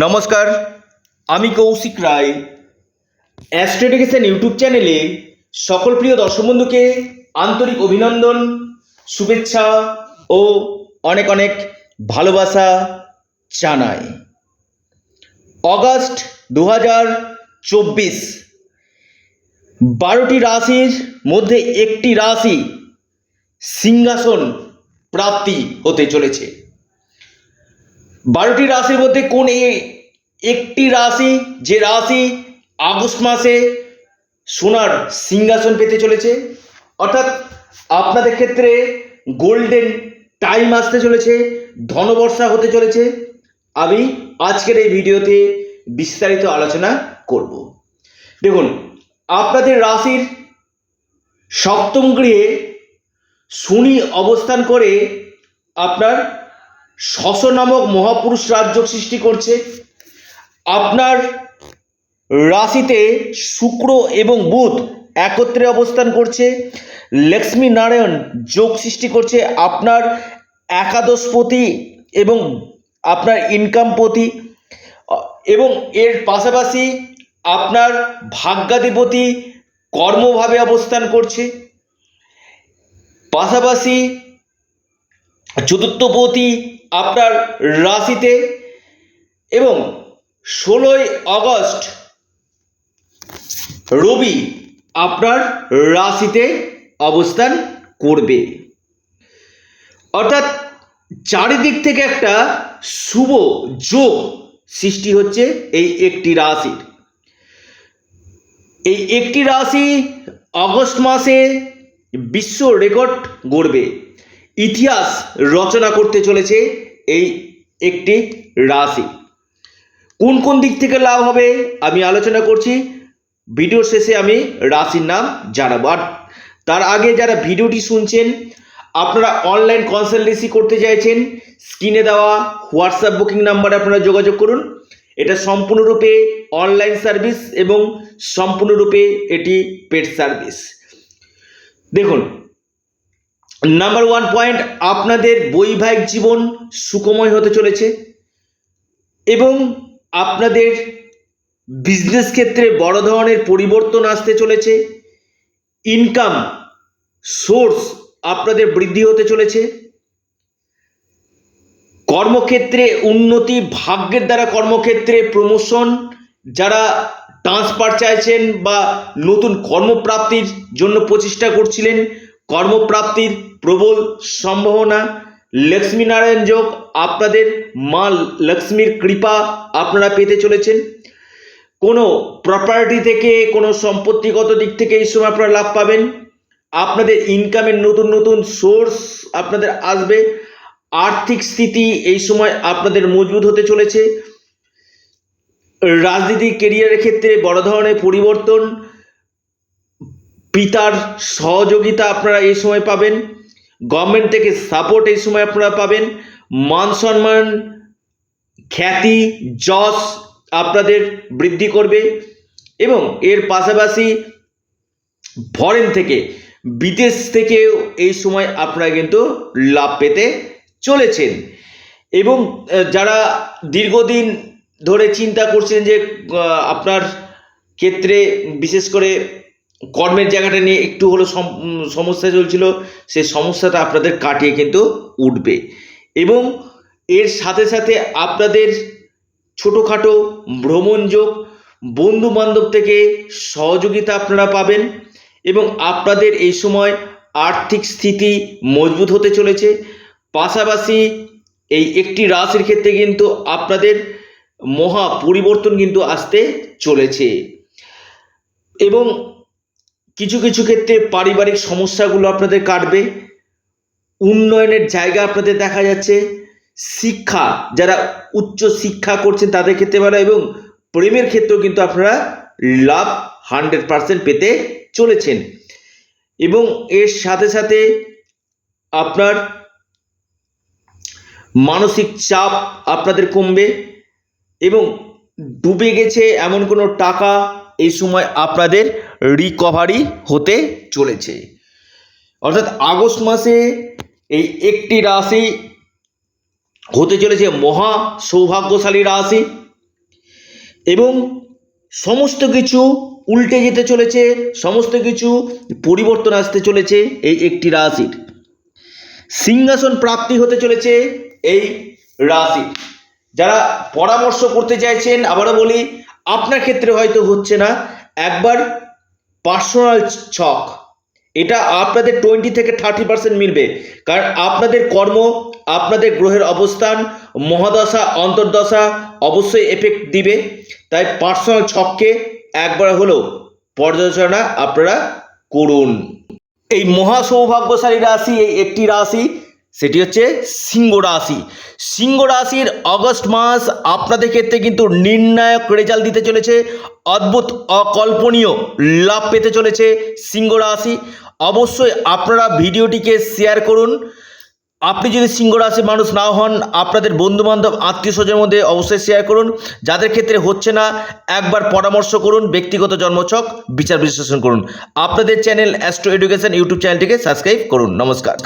নমস্কার, আমি কৌশিক রায়। অ্যাস্ট্রোডিকেশন ইউটিউব চ্যানেলে সকল প্রিয় দর্শক বন্ধুকে আন্তরিক অভিনন্দন, শুভেচ্ছা ও অনেক অনেক ভালোবাসা জানাই। অগাস্ট দু হাজার চব্বিশ, বারোটি রাশির মধ্যে একটি রাশি সিংহাসন প্রাপ্তি হতে চলেছে। বারোটি রাশির মধ্যে কোন একটি রাশি, যে রাশি আগস্ট মাসে সোনার সিংহাসন পেতে চলেছে, অর্থাৎ আপনাদের ক্ষেত্রে গোল্ডেন টাইম আসতে চলেছে, ধনবর্ষা হতে চলেছে, আমি আজকের এই ভিডিওতে বিস্তারিত আলোচনা করব। দেখুন, আপনাদের রাশির সপ্তম গৃহে শনি অবস্থান করে আপনার শশ নামক মহাপুরুষ রাজ্য সৃষ্টি করছে। আপনার রাশিতে শুক্র এবং বুধ একত্রে অবস্থান করছে। লক্ষ্মী নারায়ণ যোগ সৃষ্টি করছে। আপনার একাদশপতি এবং আপনার ইনকাম পতি এবং এর পাশাপাশি আপনার ভাগ্যাধিপতি কর্মভাবে অবস্থান করছে। পাশাপাশি চতুর্থপতি আপনার রাশিতে এবং ষোলোই আগস্ট রবি আপনার রাশিতে অবস্থান করবে। অর্থাৎ চারিদিক থেকে একটা শুভ যোগ সৃষ্টি হচ্ছে এই একটি রাশির। এই একটি রাশি আগস্ট মাসে বিশ্ব রেকর্ড গড়বে। ইতিহাস রচনা করতে চলেছে। এই একটি রাশি। কোন কোন দিক থেকে লাভ হবে আমি আলোচনা করছি। ভিডিও শেষে আমি রাশির নাম জানাব। আর তার আগে যারা ভিডিওটি শুনছেন, আপনারা অনলাইন কনসালটেন্সি করতে চাইছেন, স্ক্রিনে দেওয়া হোয়াটসঅ্যাপ বুকিং নাম্বারে আপনারা যোগাযোগ করুন। এটা সম্পূর্ণরূপে অনলাইন সার্ভিস এবং সম্পূর্ণরূপে এটি পেড সার্ভিস। দেখুন নাম্বার ওয়ান পয়েন্ট আপনাদের বৈবাহিক জীবন সুখময় হতে চলেছে এবং আপনাদের বিজনেস ক্ষেত্রে বড় ধরনের পরিবর্তন আসতে চলেছে। ইনকাম সোর্স আপনাদের বৃদ্ধি হতে চলেছে। কর্মক্ষেত্রে উন্নতি ভাগ্যের দ্বারা কর্মক্ষেত্রে প্রমোশন যারা ট্রান্সফার চাইছেন বা নতুন কর্মপ্রাপ্তির জন্য প্রচেষ্টা করছিলেন কর্মপ্রাপ্তির প্রবল সম্ভাবনা। লক্ষ্মীনারায়ণ যোগ আপনাদের মা লক্ষ্মীর কৃপা আপনারা পেতে চলেছেন। কোনো প্রপার্টি থেকে, কোনো সম্পত্তিগত দিক থেকে এই সময় আপনারা লাভ পাবেন। আপনাদের ইনকামের নতুন নতুন সোর্স আপনাদের আসবে। আর্থিক স্থিতি এই সময় আপনাদের মজবুত হতে চলেছে। রাজনীতি কেরিয়ারের ক্ষেত্রে বড় ধরনের পরিবর্তন। পিতার সহযোগিতা আপনারা এই সময় পাবেন। গভর্নমেন্ট থেকে সাপোর্ট এই সময় আপনারা পাবেন। মান সম্মান, খ্যাতি, যশ আপনাদের বৃদ্ধি করবে এবং এর পাশাপাশি ফরেন থেকে, বিদেশ থেকেও এই সময় আপনারা কিন্তু লাভ পেতে চলেছেন। এবং যারা দীর্ঘদিন ধরে চিন্তা করছেন যে আপনার ক্ষেত্রে বিশেষ করে কর্মের জায়গাটা নিয়ে একটু হলো সম- সমস্যা চলছিল সেই সমস্যাটা আপনাদের কাটিয়ে কিন্তু উঠবে। এবং এর সাথে সাথে আপনাদের ছোটোখাটো ভ্রমণ যোগ বন্ধু বান্ধব থেকে সহযোগিতা আপনারা পাবেন এবং আপনাদের এই সময় আর্থিক স্থিতি মজবুত হতে চলেছে। পাশাপাশি এই একটি রাশির ক্ষেত্রে কিন্তু আপনাদের মহা পরিবর্তন কিন্তু আসতে চলেছে। এবং কিছু কিছু ক্ষেত্রে পারিবারিক সমস্যাগুলো আপনাদের কাটবে, উন্নয়নের জায়গা আপনাদের দেখা যাচ্ছে, শিক্ষা, যারা উচ্চ শিক্ষা করছেন তাদের ক্ষেত্রে ভালো এবং প্রেমের ক্ষেত্রেও কিন্তু আপনারা লাভ হান্ড্রেড পার্সেন্ট পেতে চলেছেন। এবং এর সাথে সাথে আপনার মানসিক চাপ আপনাদের কমবে এবং ডুবে গেছে এমন কোনো টাকা এই সময় আপনাদের রিকভারি হতে চলেছে। অর্থাৎ আগস্ট মাসে এই একটি রাশি হতে চলেছে মহা সৌভাগ্যশালী রাশি এবং সমস্ত কিছু উল্টে যেতে চলেছে, সমস্ত কিছু পরিবর্তন আসতে চলেছে এই একটি রাশির। সিংহাসন প্রাপ্তি হতে চলেছে এই রাশি যারা পরামর্শ করতে চাইছেন, আবারও বলি আপনার ক্ষেত্রে হয়তো হচ্ছে না। একবার পার্সোনাল ছক এটা আপনাদের টোয়েন্টি থেকে থার্টি পার্সেন্ট মিলবে। কারণ আপনাদের কর্ম, আপনাদের গ্রহের অবস্থান, মহাদশা, অন্তর্দশা অবশ্যই এফেক্ট দিবে। তাই পার্সোনাল ছককে একবার হলেও পর্যালোচনা আপনারা করুন। এই মহা সৌভাগ্যশালী রাশি, এই একটি রাশি সেটি হচ্ছে সিংহ রাশি। সিংহ রাশির অগস্ট মাস আপনাদের ক্ষেত্রে কিন্তু নির্ণায়ক রেজাল্ট দিতে চলেছে, অদ্ভুত অকল্পনীয় লাভ পেতে চলেছে সিংহ রাশি। অবশ্যই আপনারা ভিডিওটিকে শেয়ার করুন। আপনি যদি সিংহ রাশির মানুষ না হন, আপনাদের বন্ধু বান্ধব আত্মীয় স্বজনের মধ্যে অবশ্যই শেয়ার করুন। যাদের ক্ষেত্রে হচ্ছে না, একবার পরামর্শ করুন, ব্যক্তিগত জন্মছক, বিচার বিশ্লেষণ করুন। আপনাদের চ্যানেল অ্যাস্ট্রো এডুকেশন ইউটিউব চ্যানেলটিকে সাবস্ক্রাইব করুন। নমস্কার।